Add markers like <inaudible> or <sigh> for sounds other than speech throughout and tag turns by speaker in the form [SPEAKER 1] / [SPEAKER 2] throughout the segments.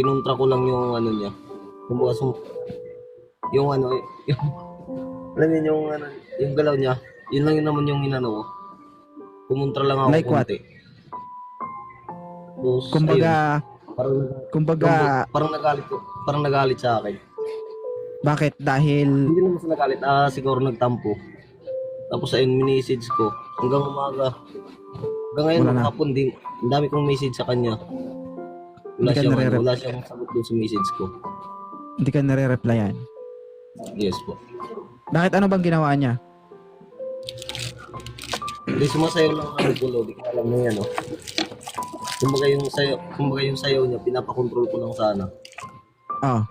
[SPEAKER 1] kinontra ko lang yung ano niya. Kumbaga, sum, yung ano, yung, alam niyo yung ano, yung galaw niya, yun lang yun naman yung inano ko. Kumontra lang ako
[SPEAKER 2] Like what?
[SPEAKER 1] konti. Tapos, ayun,
[SPEAKER 2] Kumbaga,
[SPEAKER 1] parang,
[SPEAKER 2] kumbaga,
[SPEAKER 1] parang nagalit ko, parang nagalit sa akin.
[SPEAKER 2] bakit? Dahil,
[SPEAKER 1] Hindi naman sa nagalit, ah, siguro nagtampo. Tapos ayun, mini-message ko. Hanggang umaga. Hanggang ngayon,
[SPEAKER 2] Wala na.
[SPEAKER 1] hapon din. Ang dami kong message sa kanya. Wala siyang, ano,
[SPEAKER 2] nare-rep-
[SPEAKER 1] wala siyang sagot dun sa message ko.
[SPEAKER 2] hindi ka nare-replyan.
[SPEAKER 1] Yes po.
[SPEAKER 2] Bakit ano bang ginawa niya?
[SPEAKER 1] Hindi sumasayaw lang ako po, Lodi. Alam mo yan, no? Kumbaga yung sayaw, kumbaga yung sayaw niya, pinapakontrol ko lang sana.
[SPEAKER 2] Oh,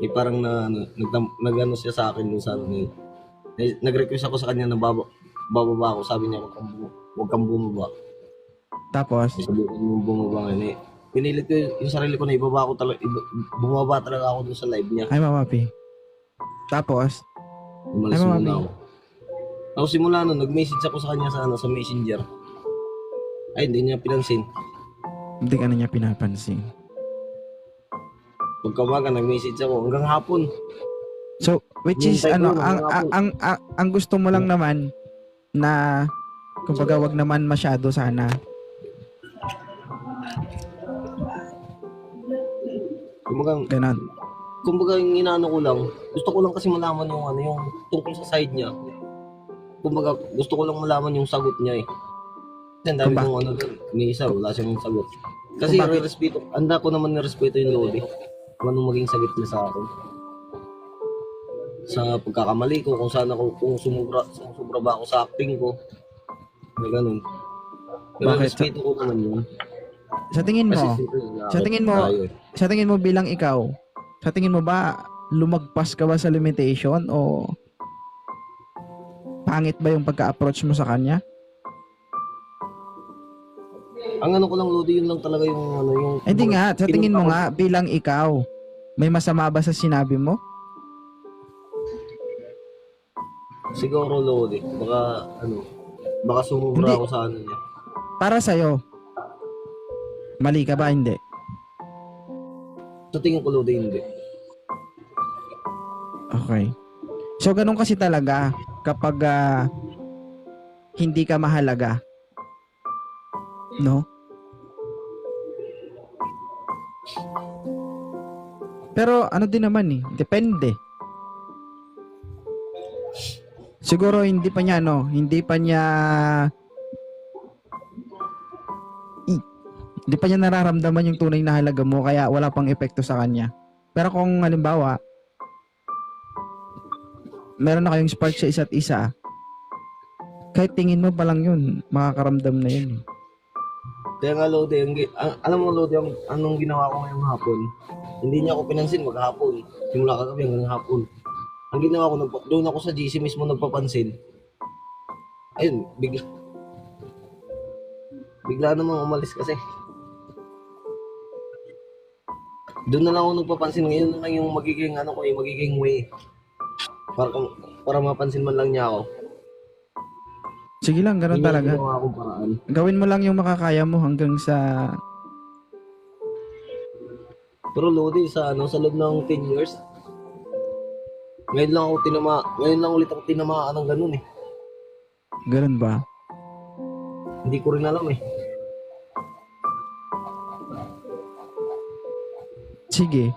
[SPEAKER 1] Eh, parang na, ano, nag, nag-ano siya sa akin dun sa ano, eh. Eh, Nag-request ako sa kanya na baba, bababa ako. Sabi niya, huwag kang, bu- huwag kang bumaba.
[SPEAKER 2] Tapos,
[SPEAKER 1] ko yung bumaba ngayon eh. Pinilit ko yung, sarili ko na ibaba ko talaga, bumaba talaga ako dun sa live niya.
[SPEAKER 2] ay mamapi. Tapos,
[SPEAKER 1] Umalis
[SPEAKER 2] Ay,
[SPEAKER 1] muna
[SPEAKER 2] mami.
[SPEAKER 1] ako. Ako simula nun, nag-message ako sa kanya sa, ano, sa messenger. Ay, hindi niya pinansin.
[SPEAKER 2] hindi ka na niya pinapansin.
[SPEAKER 1] Pagkamaga, nag-message ako hanggang hapon.
[SPEAKER 2] So, which is
[SPEAKER 1] Hintay ko
[SPEAKER 2] ano,
[SPEAKER 1] yun,
[SPEAKER 2] ang, ang, ang, ang, ang gusto mo lang naman na kumbaga wag naman masyado sana.
[SPEAKER 1] Kumbaga,
[SPEAKER 2] Ganon.
[SPEAKER 1] kumbaga yung inaano ko lang, gusto ko lang kasi malaman yung ano, yung tungkol sa side niya. Kumbaga, gusto ko lang malaman yung sagot niya eh. Kasi ang dami
[SPEAKER 2] Kung
[SPEAKER 1] kong ano, ni isa, wala siyang sagot. Kasi
[SPEAKER 2] Kung bakit-
[SPEAKER 1] respeto, anda ko naman na respeto yung Lodi. Kung anong maging sagot niya sa akin. Sa pagkakamali ko, kung saan ako, kung sumubra, sumubra ba ako sa acting ko. Na ganun. Pero
[SPEAKER 2] Bakit?
[SPEAKER 1] respeto ko naman yun.
[SPEAKER 2] Sa tingin mo, sa tingin mo, sa tingin mo bilang ikaw, sa tingin mo ba lumagpas ka ba sa limitation o pangit ba yung pagka-approach mo sa kanya?
[SPEAKER 1] Ang ano ko lang, Lodi, yun lang talaga yung ano, yung...
[SPEAKER 2] Eh, Hindi nga, sa tingin mo nga bilang ikaw, may masama ba sa sinabi mo?
[SPEAKER 1] Siguro Lodi, baka ano, baka sumubra
[SPEAKER 2] Hindi.
[SPEAKER 1] ako sa ano niya.
[SPEAKER 2] Para sa'yo, mali ka ba? Hindi.
[SPEAKER 1] Sa tingin ko Lodi, hindi.
[SPEAKER 2] Okay. So, ganun kasi talaga kapag ah, hindi ka mahalaga. No? Pero ano din naman eh, depende. Siguro hindi pa niya no, hindi pa niya hindi pa niya nararamdaman yung tunay na halaga mo kaya wala pang epekto sa kanya. Pero kung halimbawa, meron na kayong spark sa isa't isa, kahit tingin mo pa lang yun, makakaramdam na yun.
[SPEAKER 1] Kaya nga ang, gi- ang- alam mo Lodi, ang, anong ginawa ko ngayong hapon? Hindi niya ako pinansin maghapon. Simula kagabi hanggang hapon. Ang ginawa ko, nagpa- doon ako sa GC mismo nagpapansin. Ayun, bigla. Bigla namang umalis kasi. Doon na lang ako nagpapansin. Ngayon na lang yung magiging ano ko, yung magiging way. Para, kung- para mapansin man lang niya ako.
[SPEAKER 2] Sige lang, ganun
[SPEAKER 1] yung
[SPEAKER 2] talaga.
[SPEAKER 1] ginawa akong paraan.
[SPEAKER 2] Gawin mo lang yung makakaya mo hanggang sa...
[SPEAKER 1] Pero Lodi, sa ano, sa loob ng 10 years, ngayon lang ako tinama, ngayon lang ulit ako tinamaan ng ganun eh.
[SPEAKER 2] Ganun ba?
[SPEAKER 1] Hindi ko rin alam eh.
[SPEAKER 2] Sige.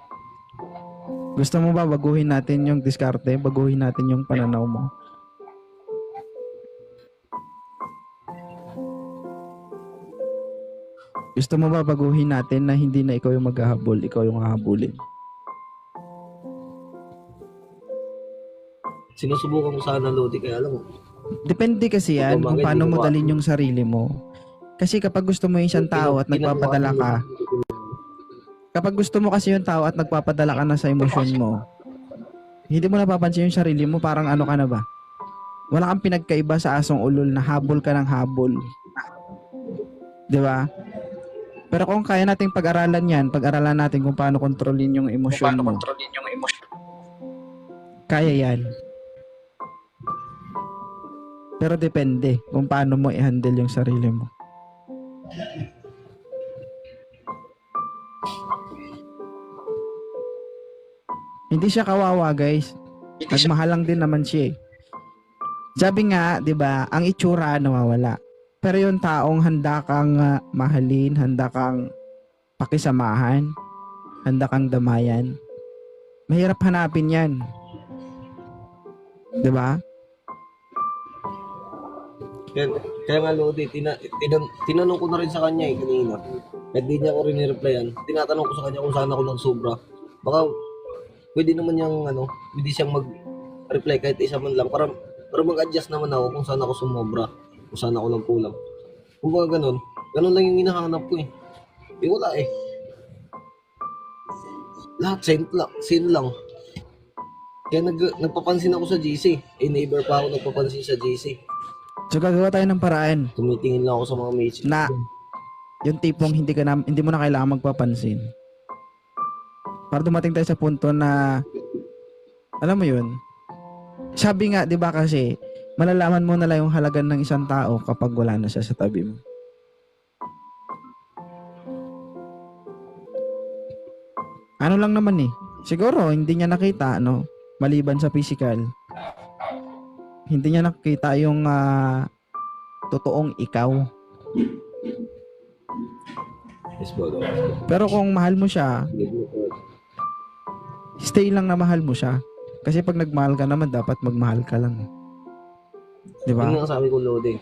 [SPEAKER 2] Gusto mo ba baguhin natin yung diskarte? Baguhin natin yung pananaw mo? Gusto mo ba baguhin natin na hindi na ikaw yung maghahabol, ikaw yung hahabulin?
[SPEAKER 1] Sinusubukan ko sana Lodi, kaya alam mo,
[SPEAKER 2] Depende kasi yan kung paano mo dalhin yung sarili mo. Kasi kapag gusto mo yung isang tao at nagpapadala ka, kapag gusto mo kasi yung tao at nagpapadala ka na sa emosyon mo, hindi mo napapansin yung sarili mo, parang ano ka na ba? Wala kang pinagkaiba sa asong ulol na habol ka ng habol. Di ba? Pero kung kaya nating pag-aralan yan, pag-aralan natin kung paano kontrolin yung emosyon mo. Kaya yan. Pero depende kung paano mo i-handle yung sarili mo. Hindi siya kawawa, guys. Nagmahal lang din naman siya eh. Sabi nga, 'di ba, ang itsura nawawala. Pero yung taong handa kang ah, mahalin, handa kang pakisamahan, handa kang damayan, mahirap hanapin 'yan. 'Di ba?
[SPEAKER 1] Kaya, kaya nga, Lodi, tina, tinan, tinanong ko na rin sa kanya eh, kanina. At di niya ako rin ni-replyan. Tinatanong ko sa kanya kung saan ako nagsobra. Baka, pwede naman niyang, ano, pwede siyang mag-reply kahit isa man lang. Para, para mag-adjust naman ako kung saan ako sumobra. Kung saan ako nagkulang. Kung baka ganun, ganun lang yung hinahanap ko eh. Eh, wala eh. Lahat, same lang. Same lang. Kaya nag, nagpapansin ako sa GC. Eh, neighbor pa ako nagpapansin sa GC.
[SPEAKER 2] So gagawa tayo ng paraan
[SPEAKER 1] Tumitingin lang ako sa mga mates.
[SPEAKER 2] na yung tipong hindi ka na, hindi mo na kailangan magpapansin. Para dumating tayo sa punto na alam mo yun. Sabi nga, 'di ba kasi malalaman mo na lang yung halaga ng isang tao kapag wala na siya sa tabi mo. Ano lang naman eh. Siguro hindi niya nakita ano, maliban sa physical. Hindi niya nakita yung ah, totoong ikaw.
[SPEAKER 1] Yes, bro.
[SPEAKER 2] Pero kung mahal mo siya, stay lang na mahal mo siya. Kasi pag nagmahal ka naman, dapat magmahal ka lang. Di ba?
[SPEAKER 1] Yun nga sabi ko, Lode.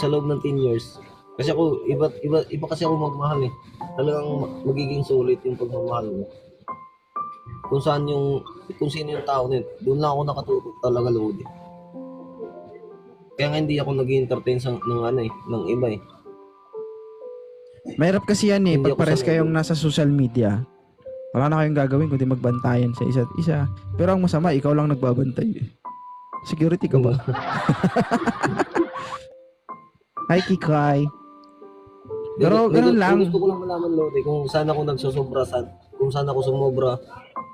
[SPEAKER 1] Sa loob ng 10 years. Kasi ako, iba, iba, iba kasi ako magmahal eh. Talagang ma- magiging sulit yung pagmamahal mo. Kung saan yung, kung sino yung tao yun, doon lang ako nakatutok talaga, Lode. Kaya nga hindi ako nag entertain sa, ng ano eh, ng iba eh.
[SPEAKER 2] Mahirap kasi yan eh,
[SPEAKER 1] Hindi
[SPEAKER 2] pag pares kayong nasa social media. Wala na kayong gagawin kundi magbantayan sa isa't isa. Pero ang masama, ikaw lang nagbabantay eh. Security ka ba? <laughs> Hi, Kikay. Pero ganun lang.
[SPEAKER 1] Gusto ko lang malaman, Lode, kung saan ako nagsusobra, saan, kung saan ako sumobra,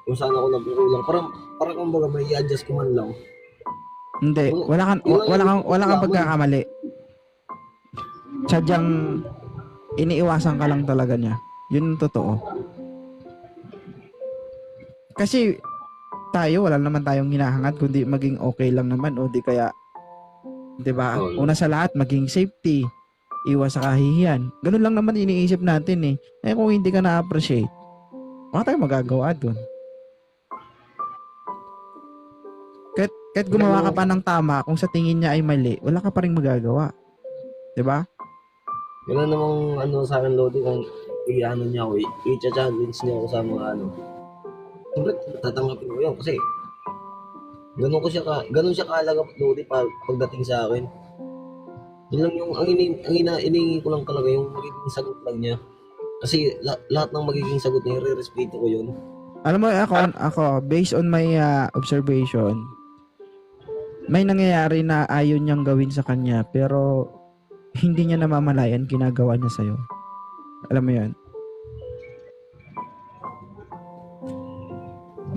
[SPEAKER 1] kung saan ako nagkukulang. Parang, parang kumbaga may i-adjust ko man lang.
[SPEAKER 2] Hindi, wala kang wa- wala kang wala kang pagkakamali. Sadyang iniiwasan ka lang talaga niya. Yun ang totoo. Kasi tayo wala naman tayong hinahangad kundi maging okay lang naman o di kaya 'di ba?
[SPEAKER 1] Oo.
[SPEAKER 2] Una sa lahat maging safety, iwas sa kahihiyan. Ganun lang naman iniisip natin eh. Eh kung hindi ka na-appreciate, wala tayong magagawa doon. Kahit, kahit gumawa ka pa ng tama, kung sa tingin niya ay mali, wala ka pa rin magagawa. 'Di ba?
[SPEAKER 1] Yun ang namang ano sa akin, Lodi, kung i-ano niya ako, i-challenge niya ako sa mga ano. Siyempre, tatanggapin ko yun kasi ganun ko siya ka, ganun siya kaalaga, Lodi, pa, pagdating sa akin. Yun lang yung, ang, ini, ang ina, inihingi ko lang talaga yung magiging sagot lang niya. Kasi la, lahat ng magiging sagot niya, re-respeto ko yun.
[SPEAKER 2] Alam mo, ako, ako based on my uh, observation, may nangyayari na ayaw niyang gawin sa kanya, pero hindi niya namamalayan ginagawa niya sa'yo. Alam mo yun?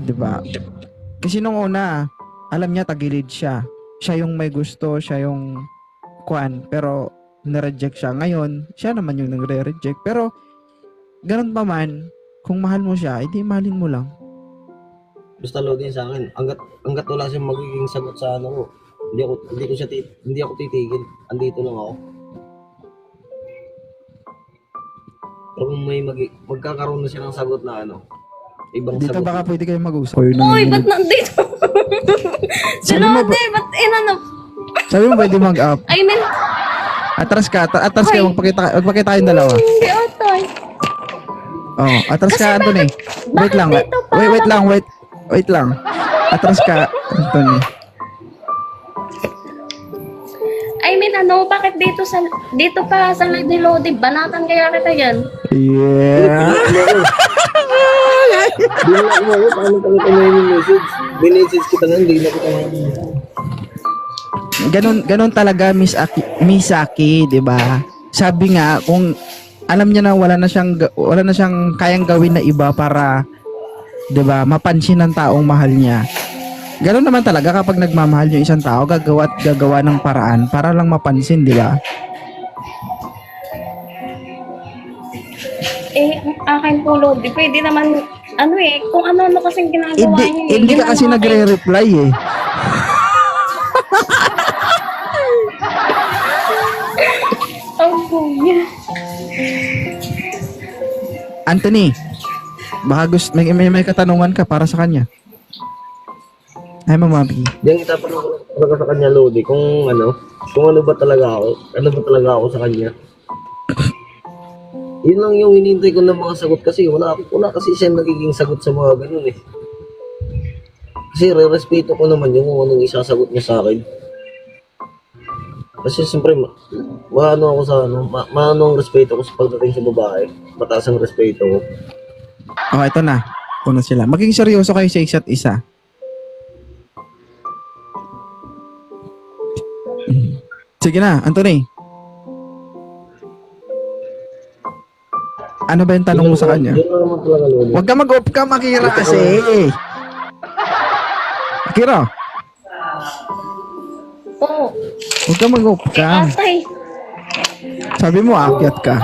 [SPEAKER 2] Di ba? Kasi nung una, alam niya tagilid siya. Siya yung may gusto, siya yung kwan, pero na-reject siya. Ngayon, siya naman yung nagre-reject. Pero, ganun pa man, kung mahal mo siya, edi mahalin mo lang.
[SPEAKER 1] Basta Lodi sa akin, hanggat, hanggat wala siyang magiging sagot sa ano ko, hindi ako, hindi ko siya, tit- hindi ako titigil. Andito lang ako. Pero kung may mag magkakaroon na siya ng sagot na ano, ibang
[SPEAKER 2] Dito
[SPEAKER 1] sagot.
[SPEAKER 2] baka pwede kayo mag-usap.
[SPEAKER 3] Uy, ba't nandito?
[SPEAKER 2] Sabi mo
[SPEAKER 3] Lote, ba't inano?
[SPEAKER 2] Sabi mo pwede mag-up.
[SPEAKER 3] I mean,
[SPEAKER 2] Atras ka, at- atras ka,
[SPEAKER 3] Hoy.
[SPEAKER 2] magpakita, magpakita kayong dalawa.
[SPEAKER 3] si Otoy.
[SPEAKER 2] Oh, atras
[SPEAKER 3] Kasi
[SPEAKER 2] ka, Anthony. Wait
[SPEAKER 3] bakit
[SPEAKER 2] lang, wait,
[SPEAKER 3] dito
[SPEAKER 2] wait, wait lang, wait. Wait lang. Atras ka, Anthony.
[SPEAKER 3] I mean, ano, bakit dito sa, dito pa sa ni Lodi, banatan kaya kita yan?
[SPEAKER 2] Yeah. <laughs>
[SPEAKER 1] Hindi na ako ano, paano pakita mo yung message? Binessage kita nga, hindi na kita nga.
[SPEAKER 2] Ganun, ganun talaga, Miss Aki, Miss Aki, 'di ba? Sabi nga, kung alam niya na wala na siyang wala na siyang kayang gawin na iba para 'di ba, mapansin ng taong mahal niya. Ganun naman talaga kapag nagmamahal yung isang tao, gagawa at gagawa ng paraan para lang mapansin, 'di ba?
[SPEAKER 3] Eh, akin po, Lodi, pwede naman, ano eh, kung ano-ano kasing ginagawa
[SPEAKER 2] Hindi,
[SPEAKER 3] niya. eh.
[SPEAKER 2] hindi ka kasi nagre-reply eh. <laughs> Anthony, baka gusto, may, may, may katanungan ka para sa kanya. Ay, mamabi.
[SPEAKER 1] Diyan itatanong ko talaga sa kanya, Lodi, kung ano, kung ano ba talaga ako, ano ba talaga ako sa kanya. Yun lang yung hinihintay ko ng mga sagot kasi wala, wala kasi siya nagiging sagot sa mga ganun eh. Kasi re-respeto ko naman yung kung anong isasagot niya sa akin. Kasi siyempre, ma- maano ako sa ano, ma maano ang respeto ko sa pagdating sa babae. Mataas ang respeto ko.
[SPEAKER 2] Oh, ito na. Una sila. Maging seryoso kayo sa isa't isa. Sige na, Anthony. Ano ba yung tanong mo sa kanya? Huwag ka mag-off ka, Makira kasi. Makira,
[SPEAKER 3] Oo.
[SPEAKER 2] huwag ka mag-off
[SPEAKER 3] Eh,
[SPEAKER 2] ka.
[SPEAKER 3] atay.
[SPEAKER 2] Sabi mo, aakyat ka.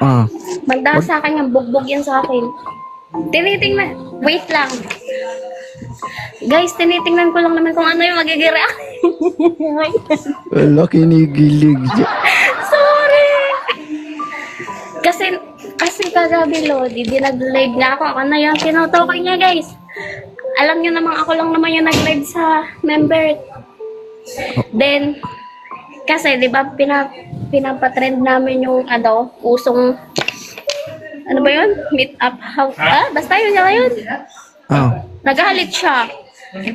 [SPEAKER 2] Ah,
[SPEAKER 3] Banda sa akin yung bugbog yan sa akin. Tinitingnan. Wait lang. Guys, tinitingnan ko lang naman kung ano yung magiging reaction. <laughs>
[SPEAKER 2] wala kinigilig.
[SPEAKER 3] Sorry! <laughs> kagabi, Lodi, di nag-live nga ako. Ako na yung tinutukoy niya, guys. Alam niyo naman, ako lang naman yung nag-live sa member. Then, kasi, di ba, pina, pinapatrend namin yung, ano, usong, ano ba yun? Meet up house. Ah, basta yun na yun.
[SPEAKER 2] Ah,
[SPEAKER 3] Naghalit siya.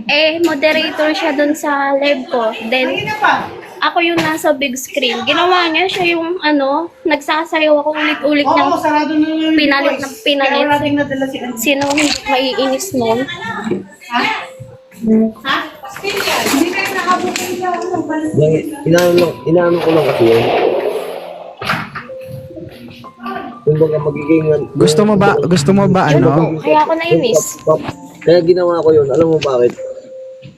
[SPEAKER 3] Eh, moderator siya dun sa live ko. Then, ako yung nasa big screen. Ginawa niya siya yung ano, nagsasayaw ako ulit-ulit ng
[SPEAKER 4] Oo, sarado na yung
[SPEAKER 3] pinalit na pinalit.
[SPEAKER 4] Kaya wala din nadala si Angie.
[SPEAKER 3] Sino hindi maiinis nun?
[SPEAKER 4] Hindi kayo nakabukin ako ng balas.
[SPEAKER 1] Yung, inaano, inaano ko lang kasi yun. Kumbaga magiging...
[SPEAKER 2] gusto mo ba, gusto mo ba, ano?
[SPEAKER 3] kaya ako nainis.
[SPEAKER 1] Kaya ginawa ko yun, alam mo bakit?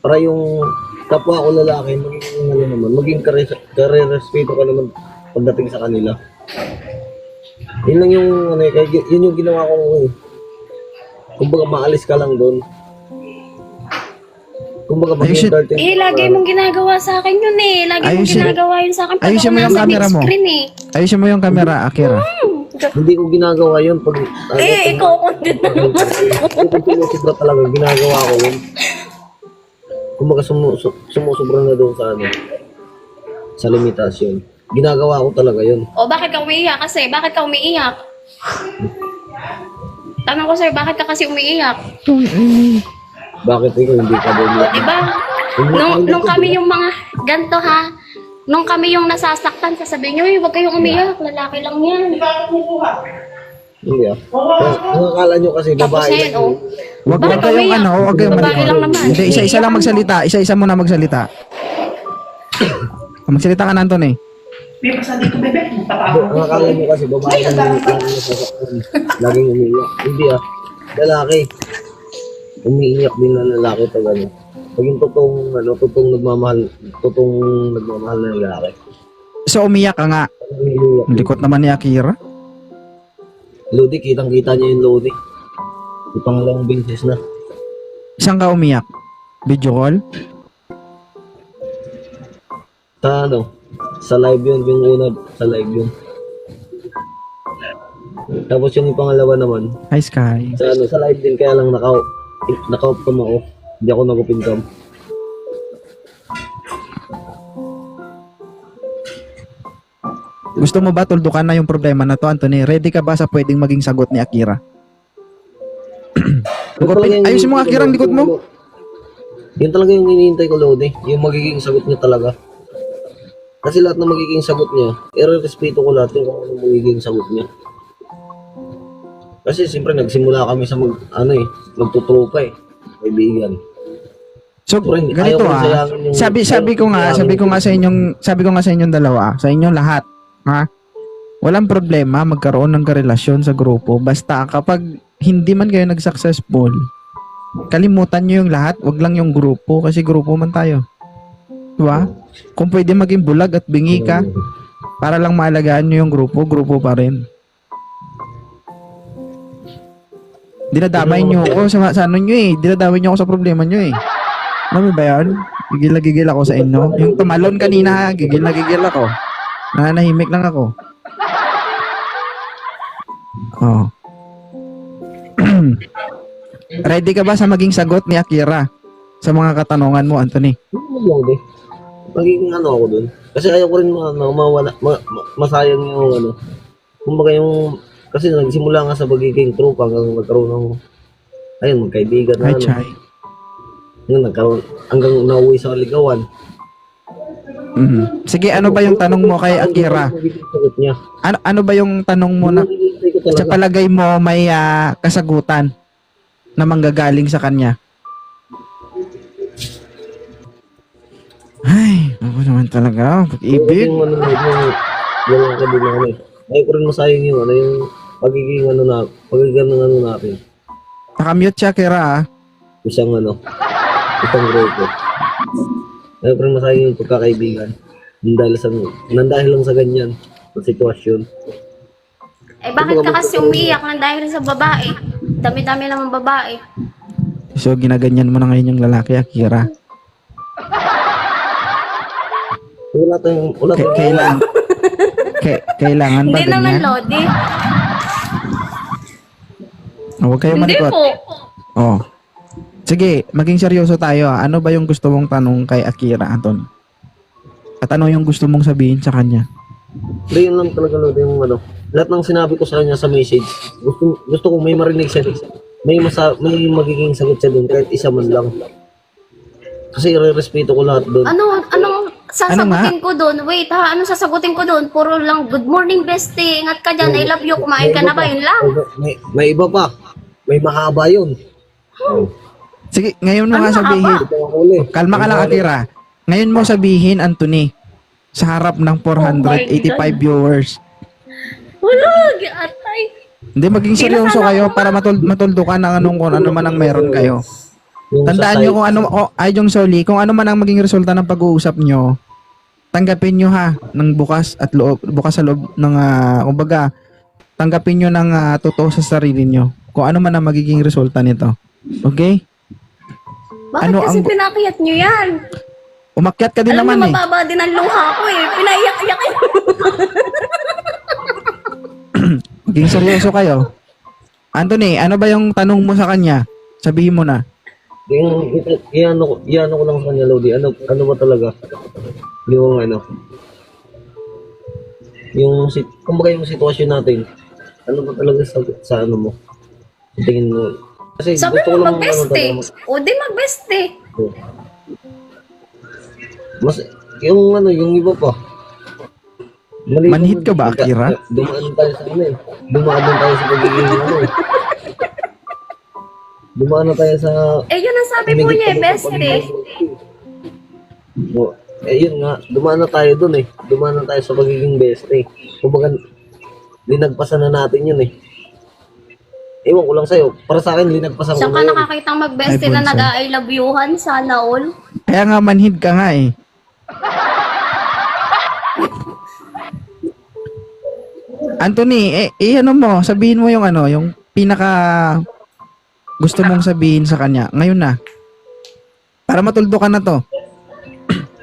[SPEAKER 1] Para yung kapwa ko lalaki, magiging ano naman, maging kare- kare-respeto ka naman pagdating sa kanila. Yun lang yung, ano, eh, yun yung ginawa ko eh. Kumbaga maalis ka lang doon. Kumbaga
[SPEAKER 2] Ayusin-
[SPEAKER 1] mag-entertain.
[SPEAKER 3] Eh, lagi mong ginagawa sa akin yun eh. Lagi mong
[SPEAKER 2] Ayusin-
[SPEAKER 3] ginagawa yun sa akin pag
[SPEAKER 2] ayusin
[SPEAKER 3] ako
[SPEAKER 2] mo yung
[SPEAKER 3] nasa big
[SPEAKER 2] camera mo.
[SPEAKER 3] screen eh.
[SPEAKER 2] Ayusin mo yung camera, Akira.
[SPEAKER 1] Hindi ko ginagawa yun pag... ano,
[SPEAKER 3] Eh, ikaw content naman.
[SPEAKER 1] Kung sumusobra talaga, ginagawa ko yun. Kumbaga sumu- su- sumusobra na doon sa ano, sa limitasyon. Ginagawa ko talaga yun.
[SPEAKER 3] O, bakit ka umiiyak kasi? Bakit ka umiiyak? Tanong ko sir, bakit ka kasi umiiyak?
[SPEAKER 1] Bakit ikaw hindi ka doon?
[SPEAKER 3] O, diba? Nung, nung kami yung mga ganto ha, nung kami yung nasasaktan, sasabihin nyo, "Uy, huwag kayong umiyak, lalaki lang yan.
[SPEAKER 4] Di ba ako kukuha?
[SPEAKER 1] Hindi ah. Ang akala nyo kasi
[SPEAKER 3] Tapos
[SPEAKER 1] babae
[SPEAKER 3] na oh.
[SPEAKER 1] yun.
[SPEAKER 2] Wag
[SPEAKER 3] Bakit
[SPEAKER 2] wag kayong
[SPEAKER 3] umiyak?
[SPEAKER 2] ano, wag kayong
[SPEAKER 3] Babae
[SPEAKER 2] malikot.
[SPEAKER 3] lang naman.
[SPEAKER 2] Hindi, isa-isa lang magsalita. Isa-isa muna magsalita. magsalita ka na, Anthony.
[SPEAKER 4] May basta dito, bebe. Magtapa ako.
[SPEAKER 1] Ang akala nyo kasi babae lang yun. Laging nasasaktan. Laging umiiyak. Hindi ah. Lalaki. Umiiyak din na lalaki pag ano. Pag yung totoong, ano, totoong nagmamahal, totoong nagmamahal na lalaki.
[SPEAKER 2] So, umiyak ka nga.
[SPEAKER 1] Umiiyak.
[SPEAKER 2] Ang Likot naman ni Akira.
[SPEAKER 1] Lodi, kitang-kita niya yung Lodi. Yung pangalawang beses na.
[SPEAKER 2] Saan ka umiyak? Video call?
[SPEAKER 1] Sa ano? Sa live yun, yung una, sa live yun. Tapos yung pangalawa naman,
[SPEAKER 2] Hi, Sky.
[SPEAKER 1] sa ano, sa live din, kaya lang naka, naka-off ako. Hindi ako nag-open cam.
[SPEAKER 2] Gusto mo ba tuldukan na yung problema na to, Anthony? Ready ka ba sa pwedeng maging sagot ni Akira? <clears throat>
[SPEAKER 1] Yung
[SPEAKER 2] Ayusin mo,
[SPEAKER 1] hinihintay
[SPEAKER 2] Akira, ang
[SPEAKER 1] ko,
[SPEAKER 2] likod mo.
[SPEAKER 1] Yun talaga yung hinihintay ko, Lodi. Yung magiging sagot niya talaga. Kasi lahat ng magiging sagot niya, i-respeto ko lahat yung kung ano magiging sagot niya. Kasi siyempre nagsimula kami sa mag, ano eh, magtutropa eh, kaibigan.
[SPEAKER 2] So,
[SPEAKER 1] ayaw
[SPEAKER 2] ganito ah. Sabi, sabi ko nga, sabi ko nga sa inyong, sabi ko nga sa inyong dalawa, sa inyong lahat, ha? Walang problema magkaroon ng karelasyon sa grupo basta kapag hindi man kayo nag-successful, kalimutan nyo yung lahat, wag lang yung grupo kasi grupo man tayo. Diba? Kung pwede maging bulag at bingi ka, Para lang maalagaan nyo yung grupo, grupo pa rin. Dinadamay nyo ako sa, sa ano nyo eh. Dinadamay nyo ako sa problema nyo eh. Ano ba yan? Gigil na gigil ako sa inyo. Yung tumalon kanina, gigil na gigil ako. Nananahimik lang ako. Oh. <clears throat> Ready ka ba sa maging sagot ni Akira? Sa mga katanungan mo, Anthony?
[SPEAKER 1] Eh. Magiging ano ako dun. Kasi ayaw ko rin ma- ma- mawala, ma- ma- masayang yung ano. Kumbaga yung, kasi nagsimula nga sa pagiging tropa hanggang nagkaroon ng, ayun, magkaibigan na
[SPEAKER 2] Hi,
[SPEAKER 1] ano.
[SPEAKER 2] Chay.
[SPEAKER 1] Yung nagkaroon, hanggang nauwi sa ligawan.
[SPEAKER 2] Mhm. Sige, ano ba yung tanong mo kay Akira?
[SPEAKER 1] Ano?
[SPEAKER 2] Ano, ano ba yung tanong mo na
[SPEAKER 1] ko
[SPEAKER 2] sa palagay mo may ah, kasagutan na manggagaling sa kanya? Ay, ako naman talaga. Pag-ibig.
[SPEAKER 1] Yung ano, yung, mga kabila ano eh. Ayaw ko rin masayang yung ano, yung pagiging ano na, pagiging ano natin.
[SPEAKER 2] Nakamute siya, Kira. ah.
[SPEAKER 1] isang ano, isang grupo. Rin masayang yung pagkakaibigan. Nang dahil sa, nang dahil lang sa ganyan, sa sitwasyon.
[SPEAKER 3] Eh bakit ka kasi umiiyak ng dahil sa babae? Dami-dami naman babae.
[SPEAKER 2] So, ginaganyan mo na ngayon yung lalaki, Akira.
[SPEAKER 1] Wala tayong, wala
[SPEAKER 2] K-
[SPEAKER 1] tayong,
[SPEAKER 2] kailangan, K- kailangan ba
[SPEAKER 3] Hindi naman? Lodi.
[SPEAKER 2] Oh, Huwag kayo
[SPEAKER 3] Hindi
[SPEAKER 2] malikot.
[SPEAKER 3] po.
[SPEAKER 2] Oh. Sige, maging seryoso tayo. ah. Ano ba yung gusto mong tanong kay Akira, Anton? At ano yung gusto mong sabihin sa kanya?
[SPEAKER 1] Hindi, yun lang talaga Lord, yung ano. Lahat ng sinabi ko sa kanya sa message, gusto, gusto ko may marinig siya. May, masa, may magiging sagot siya doon kahit isa man lang. Kasi re-respeto ko lahat doon.
[SPEAKER 3] Ano, anong
[SPEAKER 2] Ano
[SPEAKER 3] sasagutin ko doon? Wait ha, ano sasagutin ko doon? Puro lang, good morning bestie, ingat ka dyan, I love you, kumain ka na ba? Yun lang.
[SPEAKER 1] May, may iba pa. May mahaba yun. Oh,
[SPEAKER 2] Sige, ngayon mo
[SPEAKER 3] Ano
[SPEAKER 2] nga sabihin.
[SPEAKER 3] ba?
[SPEAKER 2] Kalma ka lang, Akira. Ngayon mo sabihin, Anthony, sa harap ng 485 viewers.
[SPEAKER 3] Wala, atay.
[SPEAKER 2] Hindi, maging seryoso kayo para matul matuldukan ng anong kung ano man ang meron kayo. Tandaan nyo kung ano, oh, ay yung Soli, kung ano man ang maging resulta ng pag-uusap nyo, tanggapin nyo ha, ng bukas at loob, bukas sa loob ng, ah, kumbaga, tanggapin nyo ng ah, totoo sa sarili nyo. Kung ano man ang magiging resulta nito. Okay?
[SPEAKER 3] Bakit
[SPEAKER 2] Ano
[SPEAKER 3] kasi
[SPEAKER 2] ang-
[SPEAKER 3] pinakiyat nyo yan?
[SPEAKER 2] Umakyat ka din
[SPEAKER 3] Alam
[SPEAKER 2] naman
[SPEAKER 3] mo,
[SPEAKER 2] eh.
[SPEAKER 3] mababa din ang luha ko eh. Pinaiyak-iyak kayo. <clears throat>
[SPEAKER 2] Maging seryoso kayo. Anthony, ano ba yung tanong mo sa kanya? Sabihin mo na.
[SPEAKER 1] Yung, iyan ko, iyan ko lang sa kanya, Lodi. Ano, ano ba talaga? Yung ano, yung, kumbaga yung sitwasyon natin, ano ba talaga sa, sa ano mo? Tingin mo? Kasi
[SPEAKER 3] Sabi
[SPEAKER 1] gusto ko
[SPEAKER 3] mo
[SPEAKER 1] lang
[SPEAKER 3] mag-bestie.
[SPEAKER 1] ano,
[SPEAKER 3] O di mag-bestie.
[SPEAKER 1] talaga- Mas, yung ano, yung iba pa. Mali
[SPEAKER 2] Manhid ka ba, Akira?
[SPEAKER 1] Dumaan tayo sa ano eh. Dumaan din tayo sa pagiging ano eh. <laughs> Dumaan na tayo sa
[SPEAKER 3] Eh yun ang sabi po niya eh, bestie.
[SPEAKER 1] O, eh yun nga, dumaan na tayo dun eh. Dumaan na tayo sa pagiging best eh. Kumbaga, linagpasan na natin yun eh. Ewan ko lang sa'yo. Para sa akin, linagpasan ko
[SPEAKER 3] Saan ka
[SPEAKER 1] na yun.
[SPEAKER 3] nakakitang mag-bestie
[SPEAKER 2] Ay,
[SPEAKER 3] nag-I love you-han? Sana all.
[SPEAKER 2] Kaya nga manhid ka nga eh. Anthony, eh, eh ano mo, sabihin mo yung ano, yung pinaka gusto mong sabihin sa kanya. Ngayon na. Para matuldo ka na to.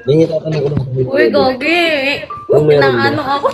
[SPEAKER 1] Yan yung tatanong ko lang.
[SPEAKER 3] Uy, gogi. Nang ano ako.